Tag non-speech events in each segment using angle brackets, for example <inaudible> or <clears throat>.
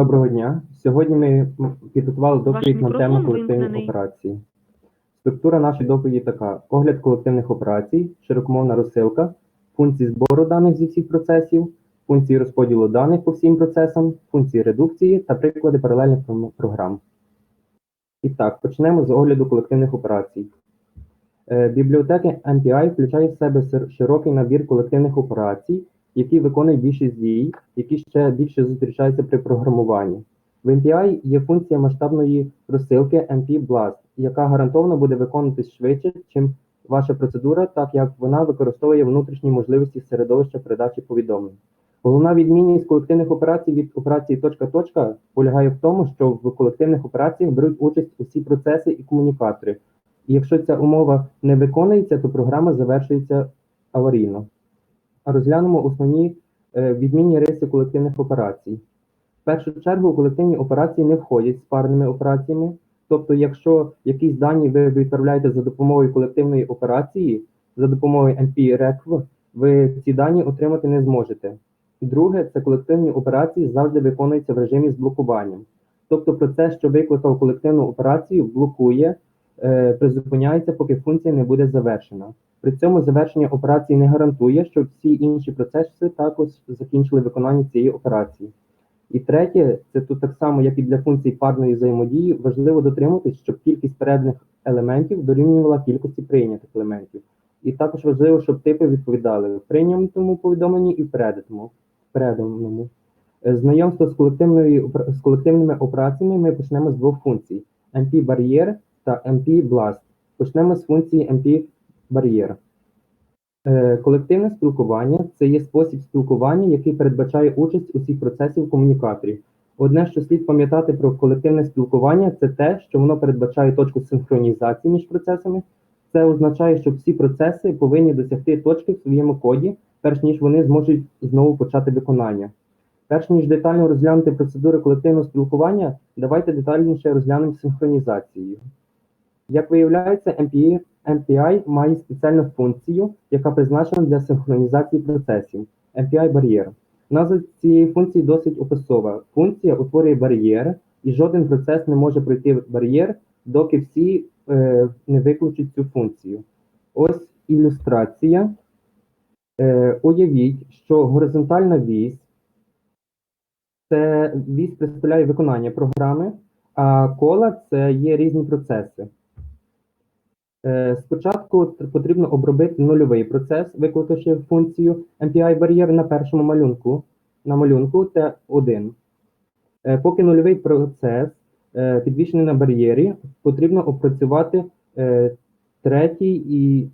Доброго дня. Сьогодні ми підготували доповідь на тему колективних операцій. Структура нашої доповіді така: огляд колективних операцій, широкомовна розсилка, функції збору даних зі всіх процесів, функції розподілу даних по всім процесам, функції редукції та приклади паралельних програм. І так, почнемо з огляду колективних операцій. Е, Бібліотеки MPI включають в себе широкий набір колективних операцій, які виконують більшість дій, які ще більше зустрічаються при програмуванні. В MPI є функція масштабної розсилки MP Blast, яка гарантовано буде виконуватись швидше, чим ваша процедура, так як вона використовує внутрішні можливості середовища передачі повідомлень. Головна відмінність колективних операцій від операції точка-точка полягає в тому, що в колективних операціях беруть участь усі процеси і комунікатори. І якщо ця умова не виконується, то програма завершується аварійно. Розглянемо основні е, відмінні риси колективних операцій. В першу чергу колективні операції не входять з парними операціями. Тобто, якщо якісь дані ви відправляєте за допомогою колективної операції, за допомогою MP-REQV, ви ці дані отримати не зможете. Друге, це колективні операції завжди виконуються в режимі з блокуванням. Тобто процес, що викликав колективну операцію, блокує, е, призупиняється, поки функція не буде завершена. При цьому завершення операції не гарантує, що всі інші процеси також закінчили виконання цієї операції. І третє, це тут так само, як і для функцій парної взаємодії, важливо дотримуватись, щоб кількість переданих елементів дорівнювала кількості прийнятих елементів. І також важливо, щоб типи відповідали в прийнятому повідомленні і переданому. переданому. Знайомство з, з колективними операціями ми почнемо з двох функцій: MP-бар'єр та MP-blast. Почнемо з функції MP-бар'єр. Е, Колективне спілкування це є спосіб спілкування, який передбачає участь усіх процесів комунікаторів. Одне, що слід пам'ятати про колективне спілкування, це те, що воно передбачає точку синхронізації між процесами. Це означає, що всі процеси повинні досягти точки в своєму коді, перш ніж вони зможуть знову почати виконання. Перш ніж детально розглянути процедури колективного спілкування, давайте детальніше розглянемо синхронізацію. Як виявляється, MPI, MPI має спеціальну функцію, яка призначена для синхронізації процесів MPI бар'єр. Назва цієї функції досить описова. Функція утворює бар'єр, і жоден процес не може пройти бар'єр, доки всі е, не виключать цю функцію. Ось ілюстрація. Е, уявіть, що горизонтальна вісь це вісь представляє виконання програми, а кола це є різні процеси. Е, Спочатку потрібно обробити нульовий процес, викликавши функцію MPI бар'єр на першому малюнку, на малюнку Т1. Е, Поки нульовий процес е, підвішений на бар'єрі, потрібно опрацювати третій і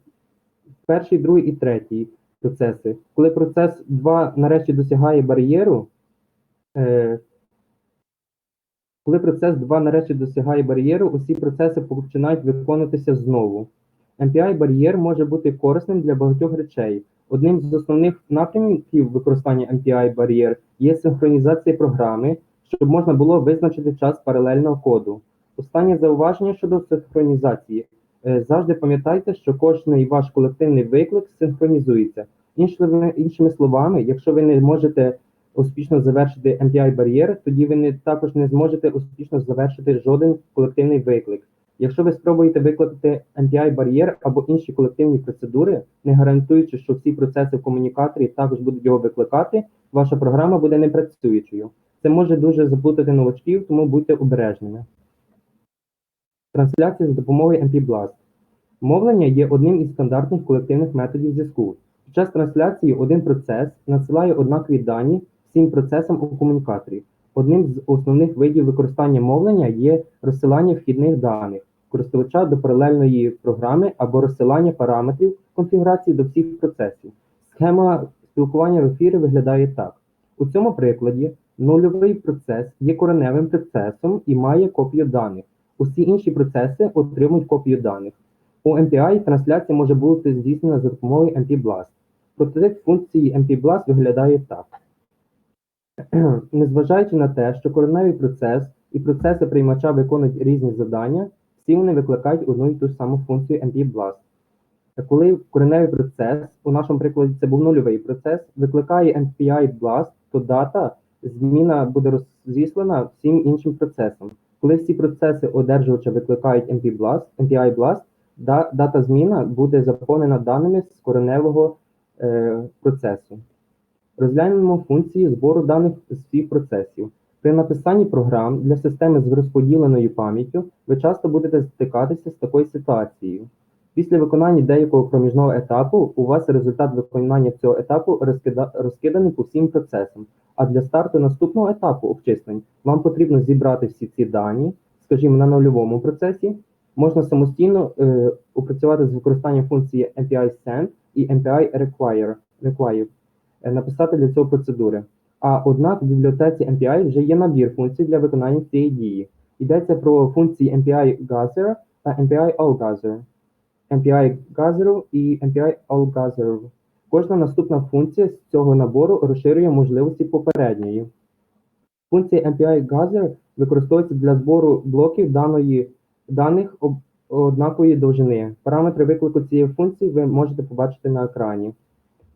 перший, другий і третій процеси. Коли процес 2 нарешті досягає бар'єру, коли процес 2 нарешті досягає бар'єру, усі процеси починають виконуватися знову. MPI бар'єр може бути корисним для багатьох речей. Одним з основних напрямків використання MPI бар'єр є синхронізація програми, щоб можна було визначити час паралельного коду. Останнє зауваження щодо синхронізації. Е, Завжди пам'ятайте, що кожний ваш колективний виклик синхронізується. Іншими словами, якщо ви не можете успішно завершити MPI бар'єр, тоді ви не, також не зможете успішно завершити жоден колективний виклик. Якщо ви спробуєте викликати MPI бар'єр або інші колективні процедури, не гарантуючи, що всі процеси в комунікаторі також будуть його викликати, ваша програма буде непрацюючою. Це може дуже заплутати новачків, тому будьте обережними. Трансляція за допомогою MP-Blast. Мовлення є одним із стандартних колективних методів зв'язку. Під час трансляції один процес надсилає однакові дані всім процесам у комунікаторі. Одним з основних видів використання мовлення є розсилання вхідних даних користувача до паралельної програми або розсилання параметрів конфігурації до всіх процесів. Схема спілкування в ефірі виглядає так. У цьому прикладі нульовий процес є кореневим процесом і має копію даних. Усі інші процеси отримують копію даних. У MPI трансляція може бути здійснена за допомогою MP-Blast. Прототип функції MP-Blast виглядає так. <clears throat> Незважаючи на те, що кореневий процес і процеси приймача виконують різні завдання, всі вони викликають одну і ту саму функцію MP-Blast. Коли кореневий процес, у нашому прикладі це був нульовий процес, викликає MPI Blast, то дата зміна буде розіслана всім іншим процесам. Коли всі процеси одержувача викликають MP Blast, MPI Blast, дата зміна буде заповнена даними з кореневого е, процесу. Розглянемо функції збору даних з процесів. При написанні програм для системи з розподіленою пам'яттю ви часто будете стикатися з такою ситуацією. Після виконання деякого проміжного етапу у вас результат виконання цього етапу розкида- розкиданий по всім процесам. А для старту наступного етапу обчислень вам потрібно зібрати всі ці дані, скажімо, на нульовому процесі. Можна самостійно е, опрацювати з використанням функції MPI send і MPI require, require написати для цього процедури. А однак в бібліотеці MPI вже є набір функцій для виконання цієї дії. Йдеться про функції MPI Gather та MPI AllGather. MPI Gather і MPI AllGather. Кожна наступна функція з цього набору розширює можливості попередньої. Функція MPI Gather використовується для збору блоків даної, даних однакової довжини. Параметри виклику цієї функції ви можете побачити на екрані.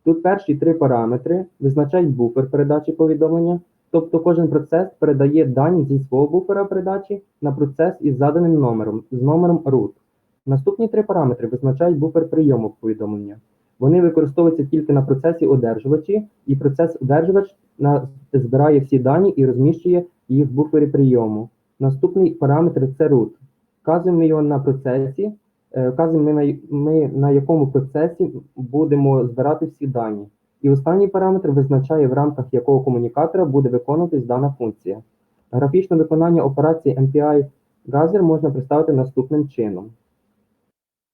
Тут перші три параметри визначають буфер передачі повідомлення, тобто кожен процес передає дані зі свого буфера передачі на процес із заданим номером, з номером root. Наступні три параметри визначають буфер прийому повідомлення. Вони використовуються тільки на процесі одержувачі, і процес одержувач збирає всі дані і розміщує їх в буфері прийому. Наступний параметр це root. Вказуємо його на процесі, вказуємо ми на, ми на якому процесі будемо збирати всі дані. І останній параметр визначає, в рамках якого комунікатора буде виконуватись дана функція. Графічне виконання операції MPI Gather можна представити наступним чином.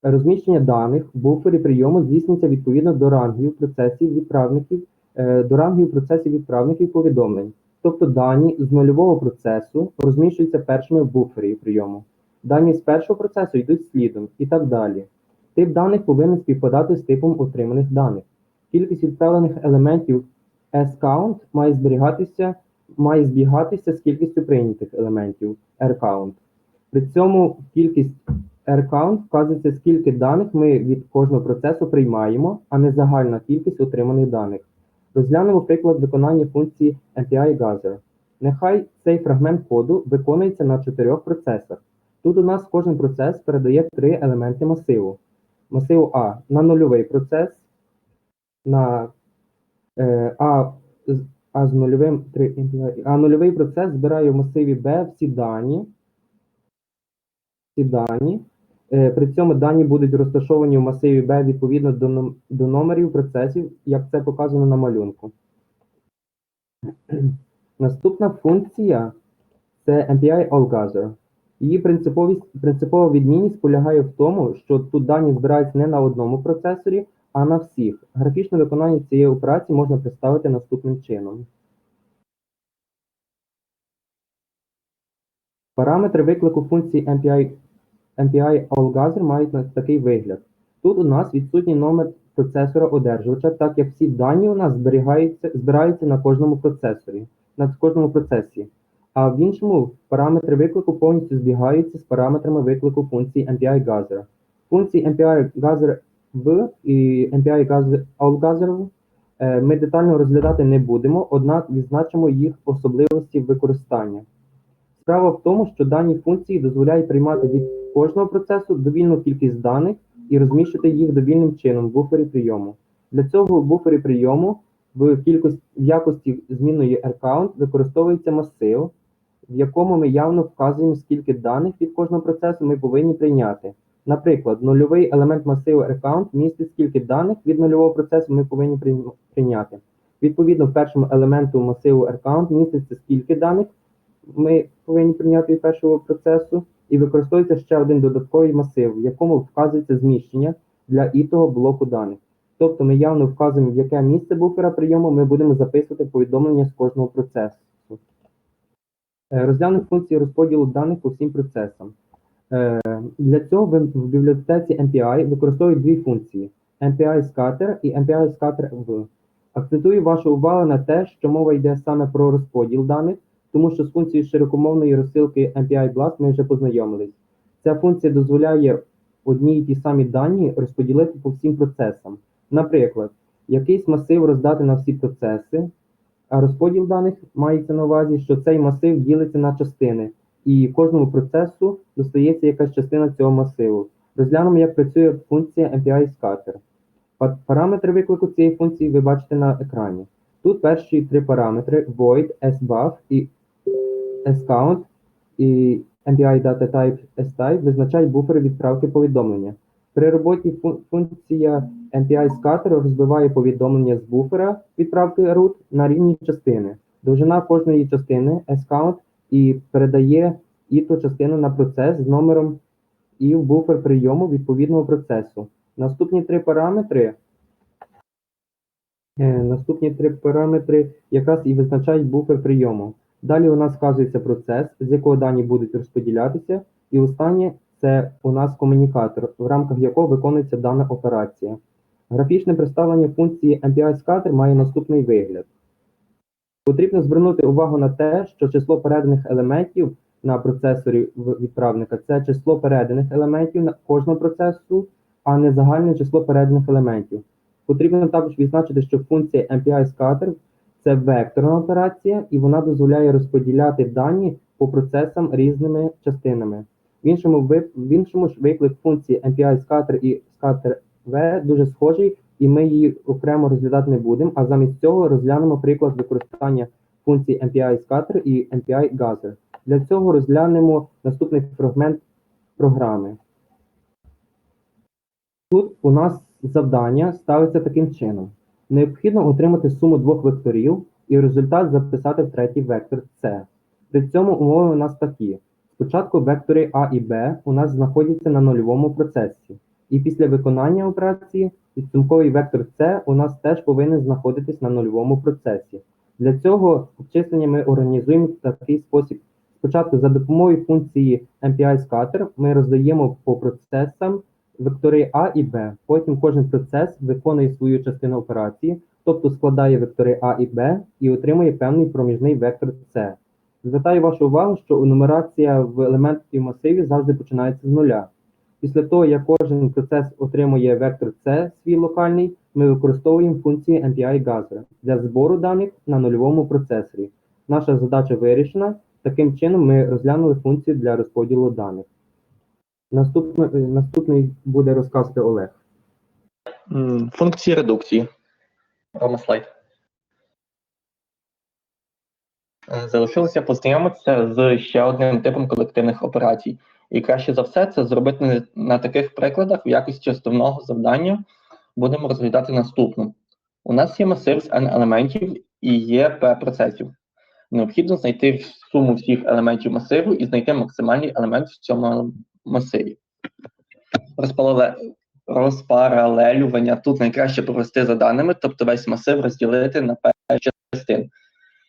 Розміщення даних в буфері прийому здійснюється відповідно до рангів процесів відправників, е, до рангів процесів відправників повідомлень. Тобто дані з нульового процесу розміщуються першими в буфері прийому. Дані з першого процесу йдуть слідом і так далі. Тип даних повинен співпадати з типом отриманих даних. Кількість відправлених елементів S-count має зберігатися, має збігатися з кількістю прийнятих елементів R-count. При цьому кількість R-count вказується, скільки даних ми від кожного процесу приймаємо, а не загальна кількість отриманих даних. Розглянемо приклад виконання функції MPI Gather. Нехай цей фрагмент коду виконується на чотирьох процесах. Тут у нас кожен процес передає три елементи масиву. Масиву А на нульовий процес, на е, А, а з нульовим 3, а нульовий процес збирає в масиві Б всі дані. Всі дані. Е, При цьому дані будуть розташовані в масиві B відповідно до, до номерів процесів, як це показано на малюнку. Наступна функція це MPI AllGather. Її принциповість, принципова відмінність полягає в тому, що тут дані збираються не на одному процесорі, а на всіх. Графічне виконання цієї операції можна представити наступним чином. Параметри виклику функції MPI, MPI AllGather мають такий вигляд. Тут у нас відсутній номер процесора одержувача, так як всі дані у нас зберігаються, збираються на кожному процесорі, на кожному процесі. А в іншому параметри виклику повністю збігаються з параметрами виклику функції MPI Gather. Функції MPI Gather в і MPI Gather е, ми детально розглядати не будемо, однак відзначимо їх особливості використання. Справа в тому, що дані функції дозволяють приймати від кожного процесу довільну кількість даних і розміщувати їх довільним чином в буфері прийому. Для цього в буфері прийому в кількості в якості змінної R-count використовується масив, в якому ми явно вказуємо, скільки даних від кожного процесу ми повинні прийняти. Наприклад, нульовий елемент масиву R-count містить скільки даних від нульового процесу ми повинні прийняти. Відповідно, в першому елементу масиву R-count міститься скільки даних ми повинні прийняти від першого процесу, і використовується ще один додатковий масив, в якому вказується зміщення для ітого блоку даних. Тобто ми явно вказуємо, в яке місце буфера прийому ми будемо записувати повідомлення з кожного процесу. Е, Розглянемо функції розподілу даних по всім процесам. Е, Для цього в бібліотеці MPI використовують дві функції: MPI scatter і MPI scatter v. Акцентую вашу увагу на те, що мова йде саме про розподіл даних, тому що з функцією широкомовної розсилки MPI Blast ми вже познайомились. Ця функція дозволяє одні й ті самі дані розподілити по всім процесам. Наприклад, якийсь масив роздати на всі процеси, розподіл даних мається на увазі, що цей масив ділиться на частини, і кожному процесу достається якась частина цього масиву. Розглянемо, як працює функція MPI scatter. Параметри виклику цієї функції ви бачите на екрані. Тут перші три параметри void, sbuff і scount і MPI data type type визначають буфери відправки повідомлення. При роботі функція MPI scatter розбиває повідомлення з буфера відправки root на рівні частини. Довжина кожної частини scount і передає і ту частину на процес з номером і в буфер прийому відповідного процесу. Наступні три параметри Е, Наступні три параметри якраз і визначають буфер прийому. Далі у нас вказується процес, з якого дані будуть розподілятися, і останнє це у нас комунікатор, в рамках якого виконується дана операція. Графічне представлення функції MPI scatter має наступний вигляд. Потрібно звернути увагу на те, що число переданих елементів на процесорі відправника це число переданих елементів на кожного процесу, а не загальне число переданих елементів. Потрібно також відзначити, що функція MPI scatter це векторна операція, і вона дозволяє розподіляти дані по процесам різними частинами. В іншому, в іншому ж виклик функції MPI scatter і scatter V дуже схожий, і ми її окремо розглядати не будемо, а замість цього розглянемо приклад використання функції MPI scatter і MPI gather. Для цього розглянемо наступний фрагмент програми. Тут у нас завдання ставиться таким чином. Необхідно отримати суму двох векторів і результат записати в третій вектор С. При цьому умови у нас такі. Спочатку вектори А і Б у нас знаходяться на нульовому процесі. І після виконання операції підсумковий вектор С у нас теж повинен знаходитись на нульовому процесі. Для цього обчислення ми організуємо в такий спосіб. Спочатку за допомогою функції MPI scatter ми роздаємо по процесам вектори А і Б. Потім кожен процес виконує свою частину операції, тобто складає вектори А і Б і отримує певний проміжний вектор С. Звертаю вашу увагу, що нумерація в елементі масиві завжди починається з нуля. Після того, як кожен процес отримує вектор С свій локальний, ми використовуємо функції MPI Gather для збору даних на нульовому процесорі. Наша задача вирішена. Таким чином ми розглянули функцію для розподілу даних. Наступно- е, наступний буде розказати Олег. Функції редукції. Рома слайд. Е, Залишилося познайомитися з ще одним типом колективних операцій. І краще за все це зробити на, таких прикладах в якості основного завдання будемо розглядати наступну. У нас є масив з n елементів і є p процесів. Необхідно знайти суму всіх елементів масиву і знайти максимальний елемент в цьому масиві. Розпаралелювання тут найкраще провести за даними, тобто весь масив розділити на п'ять частин.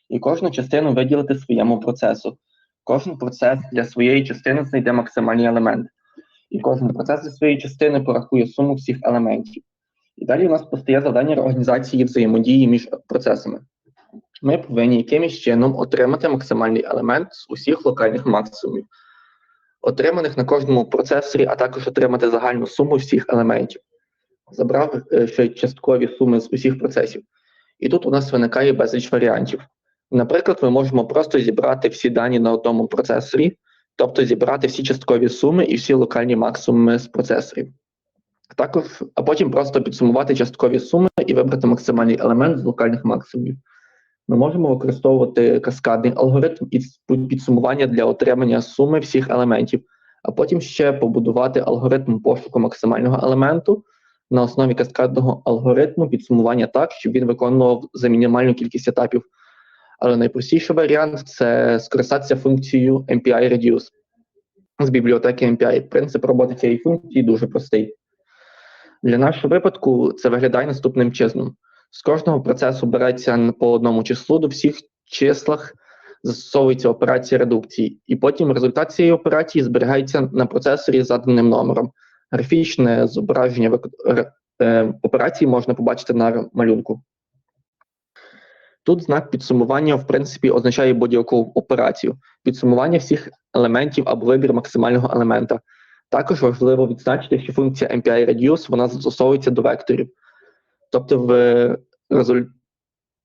І кожну частину виділити своєму процесу. Кожен процес для своєї частини знайде максимальний елемент. І кожен процес для своєї частини порахує суму всіх елементів. І далі у нас постає завдання організації взаємодії між процесами. Ми повинні якимось чином отримати максимальний елемент з усіх локальних максимумів отриманих на кожному процесорі, а також отримати загальну суму всіх елементів. Забрав е, ще часткові суми з усіх процесів. І тут у нас виникає безліч варіантів. Наприклад, ми можемо просто зібрати всі дані на одному процесорі, тобто зібрати всі часткові суми і всі локальні максимуми з процесорів. Також, а потім просто підсумувати часткові суми і вибрати максимальний елемент з локальних максимумів. Ми можемо використовувати каскадний алгоритм із підсумування для отримання суми всіх елементів, а потім ще побудувати алгоритм пошуку максимального елементу на основі каскадного алгоритму підсумування так, щоб він виконував за мінімальну кількість етапів. Але найпростіший варіант це скористатися функцією MPI Reduce з бібліотеки MPI. Принцип роботи цієї функції дуже простий. Для нашого випадку це виглядає наступним чином. З кожного процесу береться по одному числу до всіх числах застосовується операція редукції, і потім результат цієї операції зберігається на процесорі з заданим номером. Графічне зображення е, операції можна побачити на малюнку. Тут знак підсумування, в принципі, означає будь-яку операцію, підсумування всіх елементів або вибір максимального елемента. Також важливо відзначити, що функція MPI Reduce вона застосовується до векторів. Тобто в резуль...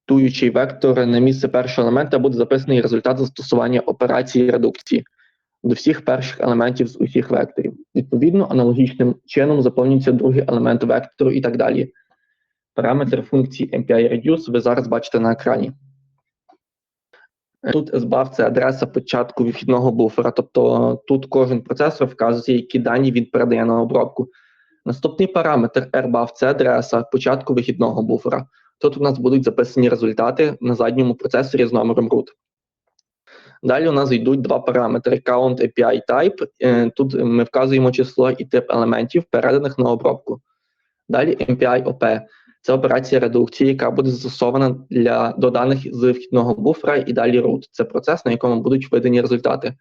результуючий вектор на місце першого елемента буде записаний результат застосування операції редукції до всіх перших елементів з усіх векторів. Відповідно, аналогічним чином заповнюється другий елемент вектору і так далі. Параметр функції MPI-reduce ви зараз бачите на екрані. Тут SBAF – це адреса початку вихідного буфера, тобто тут кожен процесор вказує, які дані він передає на обробку. Наступний параметр RBAF – це адреса початку вихідного буфера. Тут у нас будуть записані результати на задньому процесорі з номером root. Далі у нас йдуть два параметри count API type. Е, Тут ми вказуємо число і тип елементів, переданих на обробку. Далі MPI OP – це операція редукції, яка буде застосована для до даних з вхідного буфера і далі root. Це процес, на якому будуть видані результати.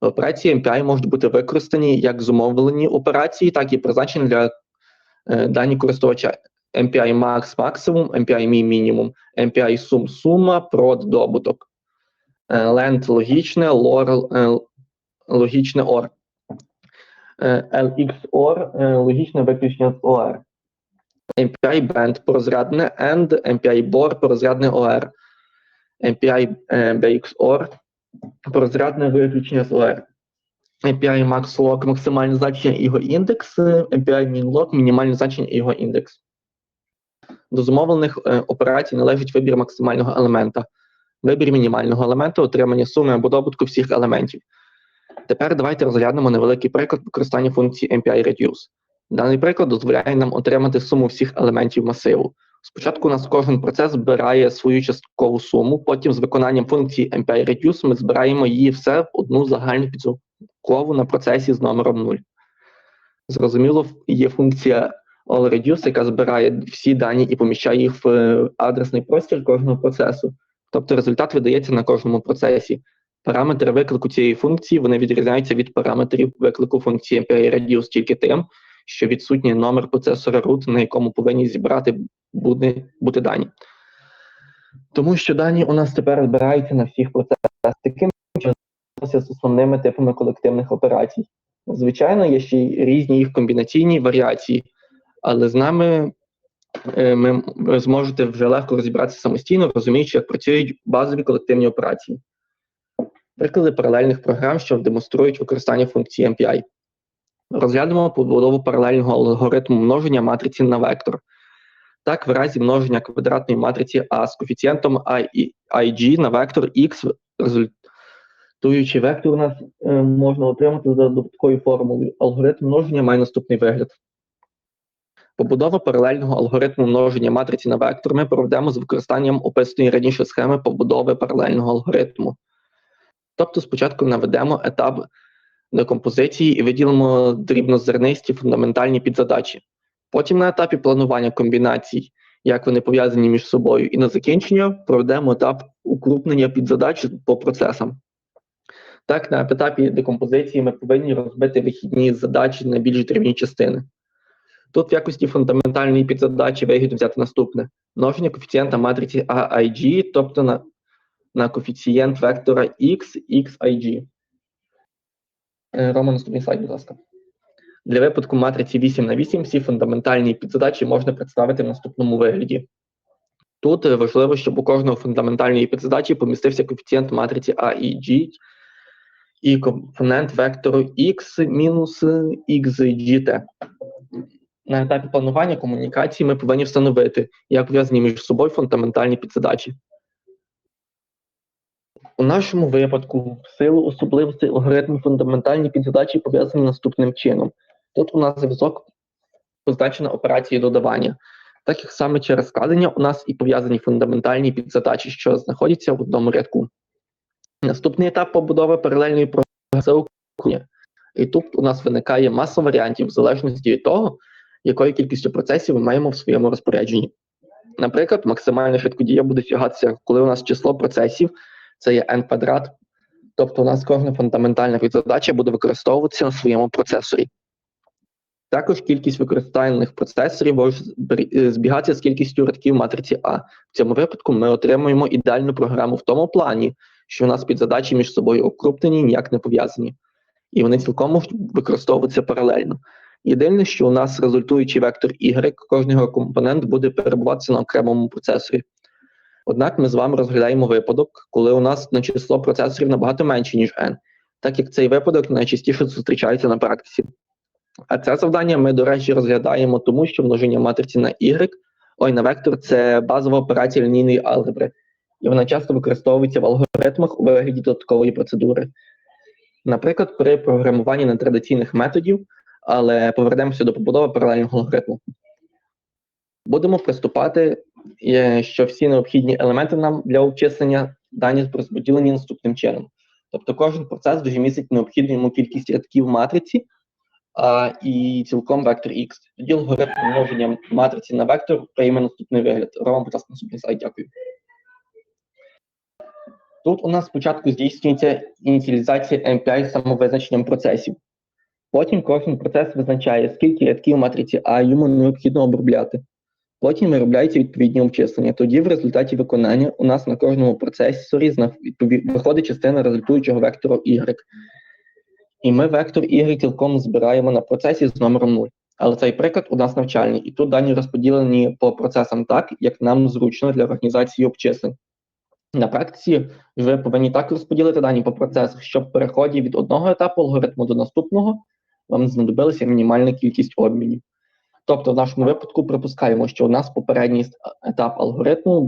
Операції MPI можуть бути використані як зумовлені операції, так і призначені для е, дані користувача. MPI max максимум, MPI min мінімум, MPI sum сума, prod добуток. Length логічне, lor е, логічне OR. Е, LXOR е, логічне виключення з OR. MPI band порозрядне AND, MPI BOR порозрядне OR. MPI е, BXOR порозрядне виключення з OR. MPI max log максимальне значення і його індекс, MPI min log мінімальне значення і його індекс. До зумовлених операцій належить вибір максимального елемента, вибір мінімального елемента, отримання суми або добутку всіх елементів. Тепер давайте розглянемо невеликий приклад використання функції MPI reduce. Даний приклад дозволяє нам отримати суму всіх елементів масиву. Спочатку у нас кожен процес збирає свою часткову суму, потім з виконанням функції MPI reduce ми збираємо її все в одну загальну підсумкову на процесі з номером 0. Зрозуміло, є функція allReduce, яка збирає всі дані і поміщає їх в е, адресний простір кожного процесу. Тобто результат видається на кожному процесі. Параметри виклику цієї функції вони відрізняються від параметрів виклику функції MPI-reduce тільки тим, що відсутній номер процесора root, на якому повинні зібрати буде, бути дані. Тому що дані у нас тепер збираються на всіх процесах. Таким чином з основними типами колективних операцій. Звичайно, є ще й різні їх комбінаційні варіації, але з нами е, ми зможете вже легко розібратися самостійно, розуміючи, як працюють базові колективні операції. Приклади паралельних програм, що демонструють використання функції MPI. Розглянемо побудову паралельного алгоритму множення матриці на вектор. Так, в разі множення квадратної матриці А з коефіцієнтом IG на вектор X, результуючий вектор у нас е, можна отримати за додатковою формулою. Алгоритм множення має наступний вигляд. Побудова паралельного алгоритму множення матриці на вектор ми проведемо з використанням описаної раніше схеми побудови паралельного алгоритму. Тобто спочатку наведемо етап декомпозиції і виділимо дрібнозернисті фундаментальні підзадачі. Потім на етапі планування комбінацій, як вони пов'язані між собою, і на закінчення проведемо етап укрупнення підзадач по процесам. Так, на етапі декомпозиції ми повинні розбити вихідні задачі на більш дрібні частини. Тут в якості фундаментальної підзадачі вигідно взяти наступне: множення коефіцієнта матриці AIG, тобто на, на коефіцієнт вектора X, XIG. Е, Рома, наступний слайд, будь ласка. Для випадку матриці 8 на 8 всі фундаментальні підзадачі можна представити в наступному вигляді. Тут е, важливо, щоб у кожного фундаментальної підзадачі помістився коефіцієнт матриці A і G і компонент вектору X мінус XGT. На етапі планування комунікації ми повинні встановити, як пов'язані між собою фундаментальні підзадачі. У нашому випадку, в силу особливостей алгоритму фундаментальні підзадачі пов'язані наступним чином. Тут у нас зв'язок позначена операцією додавання. Так як саме через складення у нас і пов'язані фундаментальні підзадачі, що знаходяться в одному рядку. Наступний етап побудови паралельної програми. І тут у нас виникає маса варіантів в залежності від того, якою кількістю процесів ми маємо в своєму розпорядженні. Наприклад, максимальна швидкодія буде сягатися, коли у нас число процесів це є n квадрат, тобто у нас кожна фундаментальна підзадача буде використовуватися на своєму процесорі. Також кількість використаних процесорів може збігатися з кількістю рядків матриці А. В цьому випадку ми отримуємо ідеальну програму в тому плані, що у нас підзадачі між собою окруплені, ніяк не пов'язані, і вони цілком можуть використовуватися паралельно. Єдине, що у нас результуючий вектор Y, кожен його компонент буде перебуватися на окремому процесорі. Однак ми з вами розглядаємо випадок, коли у нас на число процесорів набагато менше, ніж n, так як цей випадок найчастіше зустрічається на практиці. А це завдання ми, до речі, розглядаємо тому, що множення матриці на y, ой, на вектор це базова операція лінійної алгебри, і вона часто використовується в алгоритмах у вигляді додаткової процедури. Наприклад, при програмуванні нетрадиційних методів, але повернемося до побудови паралельного алгоритму. Будемо приступати, що всі необхідні елементи нам для обчислення дані розподілені наступним чином. Тобто кожен процес дуже містить необхідну йому кількість рядків матриці, а, і цілком вектор X. Тоді алгоритм множення матриці на вектор прийме наступний вигляд. Роман, будь ласка, наступний слайд, дякую. Тут у нас спочатку здійснюється ініціалізація MPI з самовизначенням процесів. Потім кожен процес визначає, скільки рядків матриці А йому необхідно обробляти. Потім виробляються відповідні обчислення. Тоді в результаті виконання у нас на кожному процесорі виходить частина результуючого вектору Y. І ми вектор Y цілком збираємо на процесі з номером 0. Але цей приклад у нас навчальний, і тут дані розподілені по процесам так, як нам зручно для організації обчислень. На практиці ви повинні так розподілити дані по процесах, щоб в переході від одного етапу алгоритму до наступного вам знадобилася мінімальна кількість обмінів. Тобто, в нашому випадку припускаємо, що у нас попередній етап алгоритму